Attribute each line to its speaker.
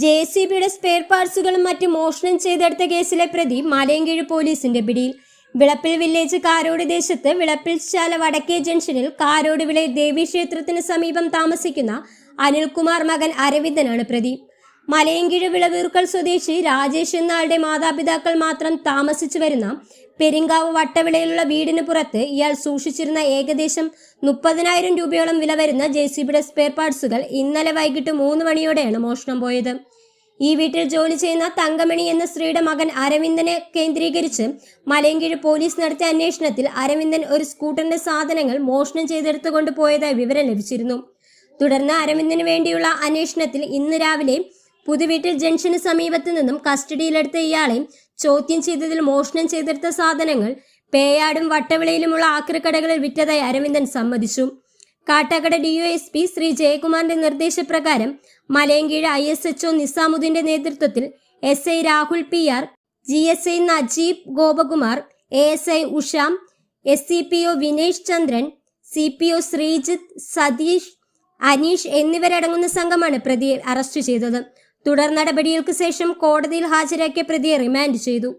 Speaker 1: J C ബിയുടെ spare പാർട്സുകളും മറ്റും മോഷണം ചെയ്തെടുത്ത കേസിലെ പ്രതി മലയങ്കീഴ് പോലീസിന്റെ പിടിയിൽ. വിളപ്പിൽ വില്ലേജ് കാരോട് ദേശത്ത് വിളപ്പിൽ ശാല വടക്കേ ജംഗ്ഷനിൽ കാരോട് വിളയിൽ ദേവീക്ഷേത്രത്തിന് സമീപം താമസിക്കുന്ന അനിൽകുമാർ മകൻ അരവിന്ദനാണ് പ്രതി. മലയങ്കിഴ് വിളവീർക്കൽ സ്വദേശി രാജേഷ് എന്നയാളുടെ മാതാപിതാക്കൾ മാത്രം താമസിച്ചു വരുന്ന പെരിങ്കാവ് വട്ടവിളയിലുള്ള വീടിന് പുറത്ത് ഇയാൾ സൂക്ഷിച്ചിരുന്ന ഏകദേശം മുപ്പതിനായിരം രൂപയോളം വില വരുന്ന ജെ സി ബിയുടെ സ്പെയർ പാർട്സുകൾ ഇന്നലെ വൈകിട്ട് മൂന്ന് മണിയോടെയാണ് മോഷണം പോയത്. ഈ വീട്ടിൽ ജോലി ചെയ്യുന്ന തങ്കമണി എന്ന സ്ത്രീയുടെ മകൻ അരവിന്ദനെ കേന്ദ്രീകരിച്ച് മലയങ്കിഴ് പോലീസ് നടത്തിയ അന്വേഷണത്തിൽ അരവിന്ദൻ ഒരു സ്കൂട്ടറിന്റെ സാധനങ്ങൾ മോഷണം ചെയ്തെടുത്തു കൊണ്ടുപോയതായി വിവരം ലഭിച്ചിരുന്നു. തുടർന്ന് അരവിന്ദന് വേണ്ടിയുള്ള അന്വേഷണത്തിൽ ഇന്ന് രാവിലെ പുതുവീട്ടിൽ ജംഗ്ഷന് സമീപത്ത് നിന്നും കസ്റ്റഡിയിലെടുത്ത ഇയാളെ ചോദ്യം ചെയ്തതിൽ മോഷണം ചെയ്തെടുത്ത സാധനങ്ങൾ പേയാടും വട്ടവിളയിലുമുള്ള ആക്രിക്കടകളിൽ വിറ്റതായി അരവിന്ദൻ സമ്മതിച്ചു. കാട്ടാക്കട ഡിഒഎസ്പി ശ്രീ ജയകുമാറിന്റെ നിർദ്ദേശപ്രകാരം Malayinkeezh I S H O നിസാമുദ്ദീന്റെ നേതൃത്വത്തിൽ S I Rahul P R G S I Najeeb Gopakumar A S I Usham S C P O Vinesh Chandran C P O Sreejith Satheesh Aneesh എന്നിവരടങ്ങുന്ന സംഘമാണ് പ്രതിയെ arrest ചെയ്തത്. തുടർ നടപടികൾക്ക് ശേഷം കോടതിയിൽ ഹാജരാക്കിയ പ്രതിയെ റിമാൻഡ് ചെയ്തു